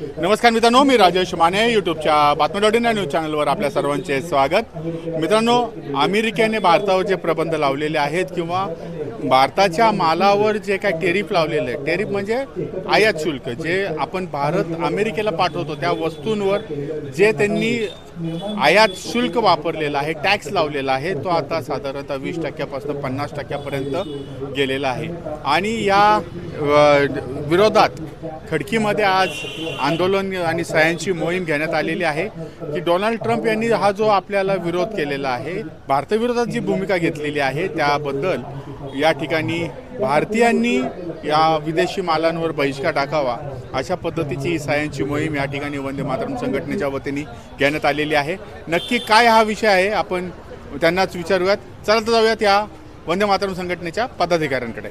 नमस्कार मित्रांनो मी राजेश माने यूट्यूबच्या बातमी डॉट इन या न्यूज चॅनलवर आपल्या सर्वांचे स्वागत. मित्रांनो अमेरिकेने भारतावर जे प्रबंध लावलेले आहेत किंवा भारताच्या मालावर जे काय टेरिफ लावलेलं आहे टेरिफ म्हणजे आयात शुल्क जे आपण भारत अमेरिकेला पाठवतो त्या वस्तूंवर जे त्यांनी आयात शुल्क वापरलेला आहे टॅक्स लावलेला आहे तो आता साधारणतः वीस टक्क्यापासून पन्नास टक्क्यापर्यंत गेलेला आहे. आणि या विरोधात खडकीमध्ये आज आंदोलन आणि सह्यांची मोहीम घेण्यात आलेली आहे की डोनाल्ड ट्रम्प यांनी हा जो आपल्याला विरोध केलेला आहे भारताविरोधात जी भूमिका घेतलेली आहे त्याबद्दल या ठिकाणी भारतीयांनी या विदेशी मालांवर बहिष्कार टाकावा अशा पद्धतीची ही सह्यांची मोहीम या ठिकाणी वंदे मातरम संघटनेच्या वतीने घेण्यात आलेली आहे. नक्की काय हा विषय आहे आपण त्यांनाच विचारूयात. चला तर जाऊयात या वंदे मातरम संघटनेच्या पदाधिकाऱ्यांकडे.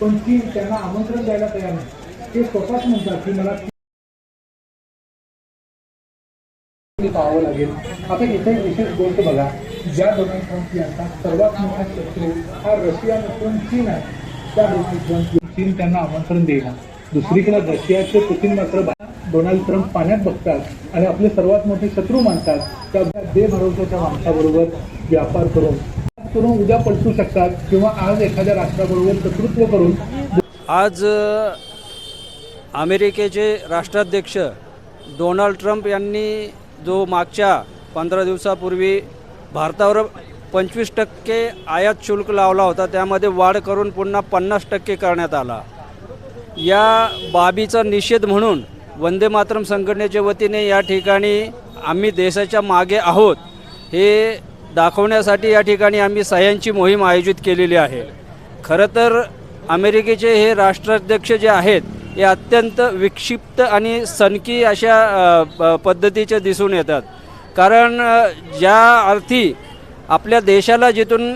पण ती त्यांना आमंत्रण द्यायला तयार नाही. ते स्वतःच म्हणतात की मला पाहावं लागेल. आता इथे विशेष गोष्ट बघा. ज्या डोनाल्ड ट्रम्प यांचा सर्वात मोठा शत्रू हा रशिया नसून चीन आहे. त्या डोनाल्ड ट्रम्प चीन त्यांना आमंत्रण देईना दुसरीकडे रशियाचे पुतीन मात्र डोनाल्ड ट्रम्प पाण्यात बघतात आणि आपले सर्वात मोठे शत्रू मानतात. त्या बेभरोशाच्या माणसाबरोबर व्यापार करून करून उद्या पलटू शकतात किंवा आज एखाद्या राष्ट्राबरोबर शत्रुत्व करून आज अमेरिकेचे राष्ट्राध्यक्ष डोनाल्ड ट्रम्प यांनी जो मागच्या पंधरा दिवसापूर्वी भारतावर पंचवीस टक्के आयात शुल्क लावला होता त्यामध्ये वाढ करून पुन्हा पन्नास टक्के करण्यात आला. या बाबीचा निषेध म्हणून वंदे मातरम संघटनेच्या वतीने या ठिकाणी आम्ही देशाच्या मागे आहोत हे दाखवण्यासाठी या ठिकाणी आम्ही सह्यांची मोहीम आयोजित केलेली आहे. खरं तर अमेरिकेचे हे राष्ट्राध्यक्ष जे आहेत हे अत्यंत विक्षिप्त आणि सनकी अशा प- पद्धतीचे दिसून येतात. कारण ज्या अर्थी आपल्या देशाला जिथून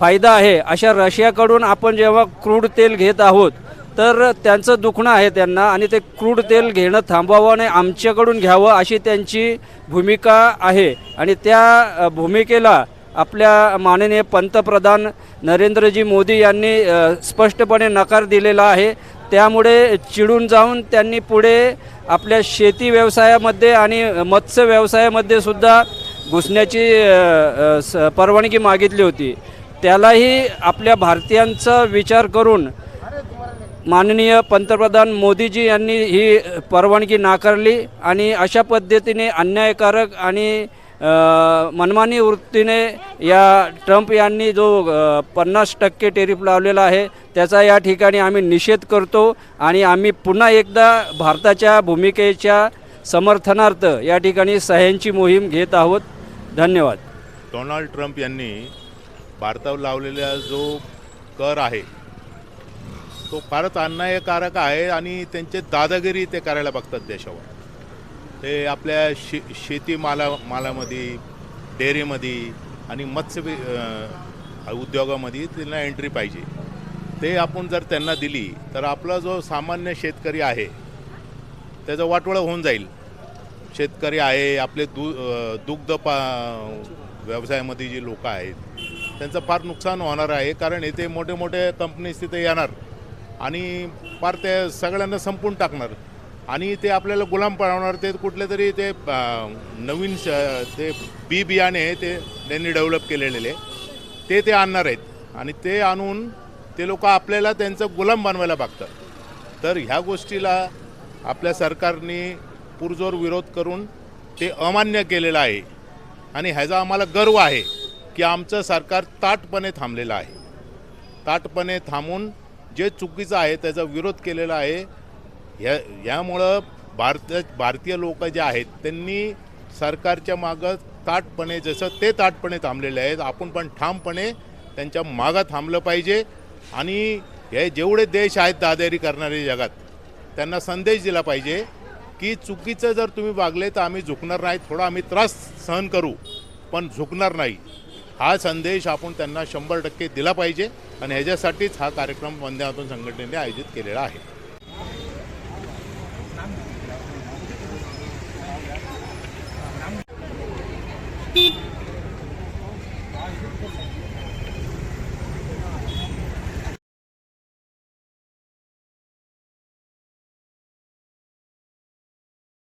फायदा आहे अशा रशियाकडून आपण जेव्हा क्रूड तेल घेत आहोत तर त्यांचं दुखणं आहे त्यांना आणि ते क्रूड तेल घेणं थांबवावं आणि आमच्याकडून घ्यावं अशी त्यांची भूमिका आहे. आणि त्या भूमिकेला आपल्या माननीय पंतप्रधान नरेंद्रजी मोदी यांनी स्पष्टपणे नकार दिलेला आहे. त्यामुळे चिडून जाऊन त्यांनी पुढे आपल्या शेती व्यवसायामध्ये आणि मत्स्य व्यवसायामध्ये सुद्धा घुसण्याची स- परवानगी मागितली होती. त्यालाही आपल्या भारतीयांचा विचार करून माननीय पंतप्रधान मोदीजी यांनी ही परवानगी नाकारली आणि अशा पद्धतीने अन्यायकारक आणि मनमानी वृत्तीने या ट्रम्प यांनी जो पन्नास टक्के टेरिफ लावलेला आहे त्याचा या ठिकाणी आम्ही निषेध करतो आणि आम्ही पुन्हा एकदा भारताच्या भूमिकेच्या समर्थनार्थ या ठिकाणी सह्यांची मोहीम घेत आहोत. धन्यवाद. डोनाल्ड ट्रम्प यांनी भारतावर लावलेला जो कर आहे तो फारच अन्यायकारक आहे आणि त्यांचे दादागिरी ते करायला बघतात देशावर. ते आपल्या शे शेतीमाला मालामध्ये डेअरीमध्ये आणि मत्स्य उद्योगामध्ये त्यांना एंट्री पाहिजे. ते आपण जर त्यांना दिली तर आपला जो सामान्य शेतकरी आहे त्याचं वाटोळं होऊन जाईल. शेतकरी आहे आपले दु दुग्ध पा व्यवसायामध्ये जी लोक आहेत त्यांचं फार नुकसान होणार आहे कारण इथे मोठे मोठे कंपनीज तिथे येणार. आणि फार ते सगळ्यांना संपून टाकणार. आणि ते आपल्याला गुलाम बनवणार ते कुठले तरी ते नवीन श- ते बी बियाणे ते त्यांनी डेव्हलप केलेले ते ते आणणार आहेत. आणि ते आणून ते लोक आपल्याला त्यांचं गुलाम बनवायला बघतात. तर ह्या गोष्टीला आपल्या सरकारने पुरजोर विरोध करून ते अमान्य केलेलं आहे. आणि ह्याचा आम्हाला गर्व आहे की आमचं सरकार ताटपणे थांबलेलं आहे. ताटपणे थांबून जे चुकीचं आहे त्याचा विरोध केलेला आहे. ह्या ह्यामुळं भारत भारतीय लोक जे आहेत त्यांनी सरकारच्या मागं ताटपणे जसं ते ताटपणे थांबलेले आहेत आपण पण ठामपणे त्यांच्या मागं थांबलं पाहिजे. आणि हे जेवढे देश आहेत दादारी करणारे जगात त्यांना संदेश दिला पाहिजे की चुकीचं जर तुम्ही वागले तर आम्ही झुकणार नाही थोडा आम्ही त्रास सहन करू. पण झुकणार नाही. हा संदेश आपण त्यांना शंभर टक्के दिला पाहिजे आणि ह्याच्यासाठीच हा कार्यक्रम वंदनातून संघटनेने आयोजित केलेला आहे.